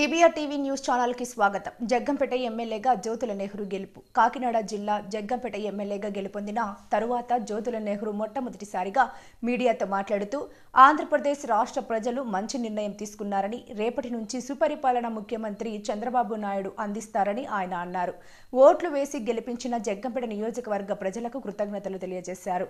TBR TV news ఛానల్కి స్వాగతం. జగ్గంపేట ఎమ్మెల్యేగా జ్యోతుల నెహ్రూ గెలుపు. కాకినాడ జిల్లా జగ్గంపేట ఎమ్మెల్యేగా గెలుపొందిన తరువాత జ్యోతుల నెహ్రూ మొట్టమొదటిసారిగా మీడియాతో మాట్లాడుతూ ఆంధ్రప్రదేశ్ రాష్ట్ర ప్రజలు మంచి నిర్ణయం తీసుకున్నారని రేపటి నుంచి సుపరిపాలన ముఖ్యమంత్రి చంద్రబాబు నాయుడు అందిస్తారని ఆయన అన్నారు. ఓట్లు వేసి గెలిపించిన జగ్గంపేట నియోజకవర్గ ప్రజలకు కృతజ్ఞతలు తెలియజేశారు.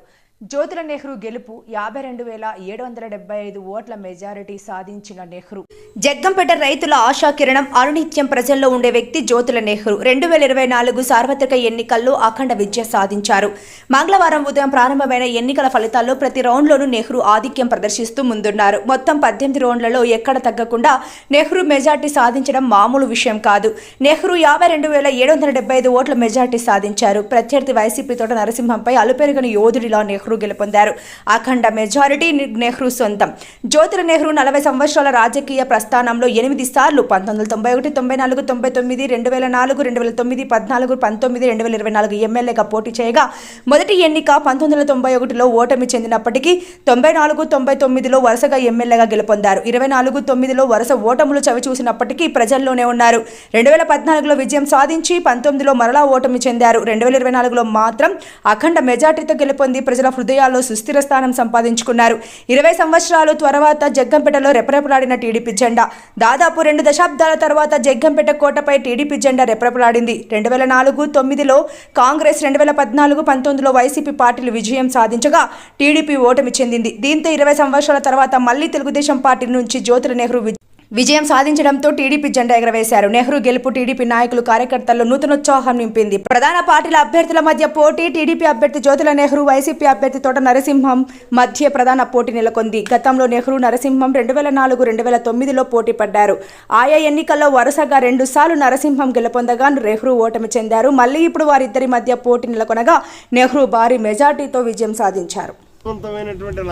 జ్యోతుల నెహ్రూ గెలుపు యాభై రెండు వేల ఏడు వందల డెబ్బై ఐదు ఓట్ల మెజారిటీ సాధించిన నెహ్రూ. జగ్గంపేట రైతుల ఆశ ఆశాకిరణం అనునిత్యం ప్రజల్లో ఉండే వ్యక్తి జ్యోతుల నెహ్రూ. రెండు వేల ఇరవై నాలుగు సార్వత్రిక ఎన్నికల్లో అఖండ విజయ సాధించారు. మంగళవారం ఉదయం ప్రారంభమైన ఎన్నికల ఫలితాల్లో ప్రతి రౌండ్లోనూ నెహ్రూ ఆధిక్యం ప్రదర్శిస్తూ ముందున్నారు. మొత్తం పద్దెనిమిది రౌండ్లలో ఎక్కడ తగ్గకుండా నెహ్రూ మెజార్టీ సాధించడం మామూలు విషయం కాదు. నెహ్రూ యాభై రెండు వేల ఏడు వందల డెబ్బై ఐదు ఓట్ల మెజార్టీ సాధించారు. ప్రత్యర్థి వైసీపీ తోట నరసింహంపై అలుపెరుగని యోధుడిలా నెహ్రూ గెలుపొందారు. అఖండ మెజారిటీ నెహ్రూ సొంతం. జ్యోతుల నెహ్రూ నలభై సంవత్సరాల రాజకీయ ప్రస్థానంలో ఎనిమిది సార్లు పంతొమ్మిది వందల తొంభై ఒకటి తొంభై నాలుగు తొంభై తొమ్మిది రెండు వేల నాలుగు రెండు వేల తొమ్మిది పద్నాలుగు పంతొమ్మిది రెండు వేల ఇరవై నాలుగు ఎమ్మెల్యేగా పోటీ చేయగా మొదటి ఎన్నిక పంతొమ్మిది వందల తొంభై ఒకటిలో ఓటమి చెందినప్పటికీ తొంభై నాలుగు తొంభై తొమ్మిదిలో వరుసగా ఎమ్మెల్యేగా గెలుపొందారు. ఇరవై నాలుగు తొమ్మిదిలో వరుస ఓటములు చవి చూసినప్పటికీ ప్రజల్లోనే ఉన్నారు. రెండు వేల పద్నాలుగులో విజయం సాధించి పంతొమ్మిదిలో మరలా ఓటమి చెందారు. రెండు వేల ఇరవై నాలుగులో మాత్రం అఖండ మెజార్టీతో గెలుపొంది ప్రజల హృదయాల్లో సుస్థిర స్థానం సంపాదించుకున్నారు. ఇరవై సంవత్సరాలు తర్వాత జగ్గంపేటలో రెపరెపలాడిన టీడీపీ జెండా దాదాపు రెండు దశ దశాబ్దాల తర్వాత జగ్గంపేట కోటపై టీడీపీ జెండా రెప్రపలాడింది. రెండు వేల నాలుగు తొమ్మిదిలో కాంగ్రెస్ రెండు వేల పద్నాలుగు పంతొమ్మిదిలో వైసీపీ పార్టీలు విజయం సాధించగా టీడీపీ ఓటమి చెందింది. దీంతో ఇరవై సంవత్సరాల తర్వాత మళ్ళీ తెలుగుదేశం పార్టీ నుంచి జ్యోతుల నెహ్రూ వి- విజయం సాధించడంతో టీడీపీ జెండా ఎగరవేశారు. నెహ్రూ గెలుపు టీడీపీ నాయకులు కార్యకర్తల్లో నూతనోత్సాహం నింపింది. ప్రధాన పార్టీల అభ్యర్థుల మధ్య పోటీ టీడీపీ అభ్యర్థి జ్యోతుల నెహ్రూ వైసీపీ అభ్యర్థి తోట నరసింహం మధ్య ప్రధాన పోటీ నెలకొంది. గతంలో నెహ్రూ నరసింహం రెండు వేల నాలుగు రెండు వేల తొమ్మిదిలో పోటీ పడ్డారు. ఆయా ఎన్నికల్లో వరుసగా రెండుసార్లు నరసింహం గెలుపొందగా నెహ్రూ ఓటమి చెందారు. మళ్ళీ ఇప్పుడు వారిద్దరి మధ్య పోటీ నెలకొనగా నెహ్రూ భారీ మెజార్టీతో విజయం సాధించారు.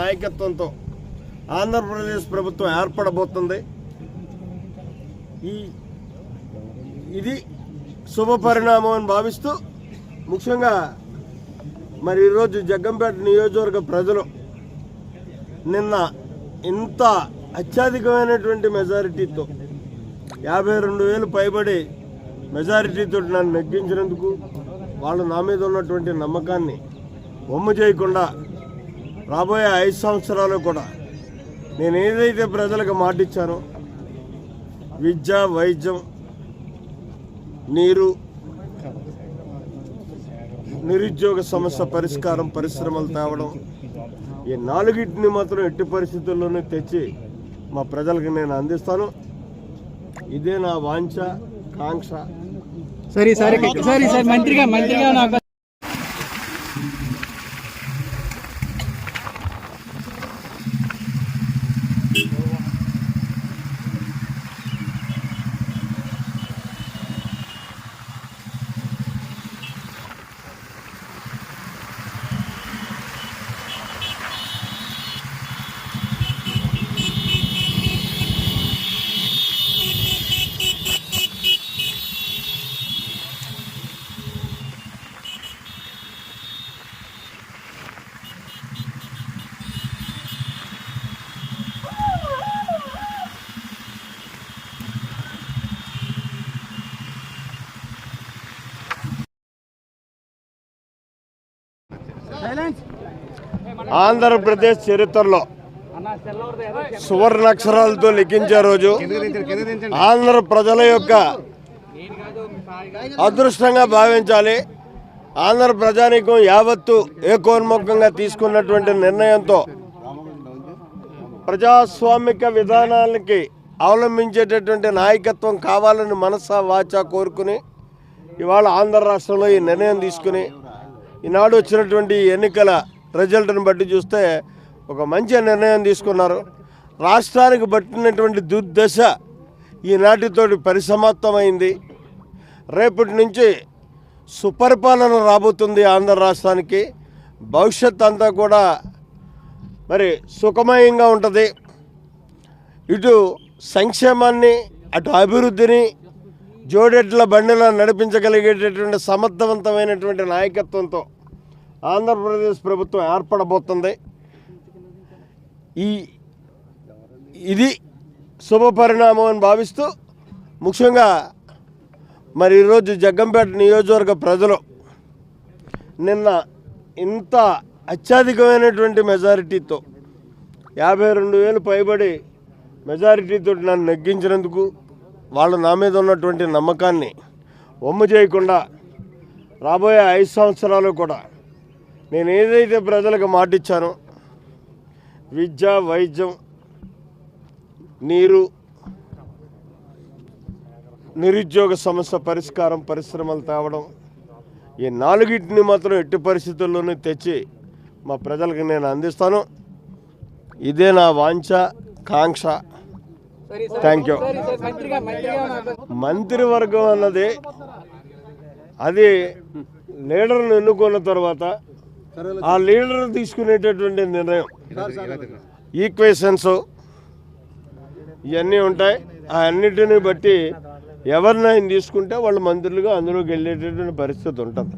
నాయకత్వంతో ఆంధ్రప్రదేశ్ ప్రభుత్వం ఏర్పడబోతుంది. ఈ ఇది శుభ పరిణామం అని భావిస్తూ ముఖ్యంగా మరి ఈరోజు జగ్గంపేట నియోజకవర్గ ప్రజలు నిన్న ఇంత అత్యధికమైనటువంటి మెజారిటీతో యాభై రెండు వేలు పైబడి మెజారిటీతో నన్ను నెగ్గించినందుకు వాళ్ళు నా మీద ఉన్నటువంటి నమ్మకాన్ని వమ్ము చేయకుండా రాబోయే ఐదు సంవత్సరాలు కూడా నేను ఏదైతే ప్రజలకు మాటిచ్చానో విద్య వైద్యం నీరు నిరుద్యోగ సమస్య పరిష్కారం పరిశ్రమలు తేవడం. ఈ నాలుగింటిని మాత్రం ఎట్టి పరిస్థితుల్లోనూ తెచ్చి మా ప్రజలకు నేను అందిస్తాను. ఇదే నా వాంఛ కాంక్ష. సరే సరే సరే సార్ మంత్రిగా మంత్రిగా నాకు ఆంధ్రప్రదేశ్ చరిత్రలో సువర్ణాక్షరాలతో లిఖించే రోజు ఆంధ్ర ప్రజల యొక్క అదృష్టంగా భావించాలి. ఆంధ్ర ప్రజానీకం యావత్తు ఏకోన్ముఖంగా తీసుకున్నటువంటి నిర్ణయంతో ప్రజాస్వామిక విధానాలకి అవలంబించేటటువంటి నాయకత్వం కావాలని మనసా వాచా కోరుకుని ఇవాళ ఆంధ్ర రాష్ట్రంలో ఈ నిర్ణయం తీసుకుని ఈనాడు వచ్చినటువంటి ఎన్నికల రిజల్ట్ని బట్టి చూస్తే ఒక మంచి నిర్ణయం తీసుకున్నారు. రాష్ట్రానికి పట్టినటువంటి దుర్దశ ఈనాటితోటి పరిసమాప్తమైంది. రేపటి నుంచి సుపరిపాలన రాబోతుంది ఆంధ్ర రాష్ట్రానికి. భవిష్యత్ అంతా కూడా మరి సుఖమయంగా ఉంటుంది. ఇటు సంక్షేమాన్ని అటు అభివృద్ధిని జోడెట్ల బండిలా నడిపించగలిగేటటువంటి సమర్థవంతమైనటువంటి నాయకత్వంతో ఆంధ్రప్రదేశ్ ప్రభుత్వం ఏర్పడబోతుంది. ఈ ఇది శుభ పరిణామం అని భావిస్తూ ముఖ్యంగా మరి ఈరోజు జగ్గంపేట నియోజకవర్గ ప్రజలు నిన్న ఇంత అత్యధికమైనటువంటి మెజారిటీతో యాభై రెండు వేలు పైబడి మెజారిటీతో నన్ను నెగ్గించినందుకు వాళ్ళు నా మీద ఉన్నటువంటి నమ్మకాన్ని ఒమ్ము చేయకుండా రాబోయే ఐదు సంవత్సరాలు కూడా నేను ఏదైతే ప్రజలకు మాటిచ్చానో విద్య వైద్యం నీరు నిరుద్యోగ సమస్య పరిష్కారం పరిశ్రమలు తేవడం ఈ నాలుగిటిని మాత్రం ఎట్టి పరిస్థితుల్లోనూ తెచ్చి మా ప్రజలకు నేను అందిస్తాను. ఇదే నా వాంఛ కాంక్ష. థ్యాంక్ యూ మంత్రివర్గం అన్నది అది లీడర్ను ఎన్నుకున్న తర్వాత ఆ లీడర్ తీసుకునేటటువంటి నిర్ణయం. ఈక్వేషన్స్ ఇవన్నీ ఉంటాయి. ఆ అన్నిటిని బట్టి ఎవరినైనా తీసుకుంటే వాళ్ళు మంత్రులుగా అందులోకి వెళ్ళేటటువంటి పరిస్థితి ఉంటుంది.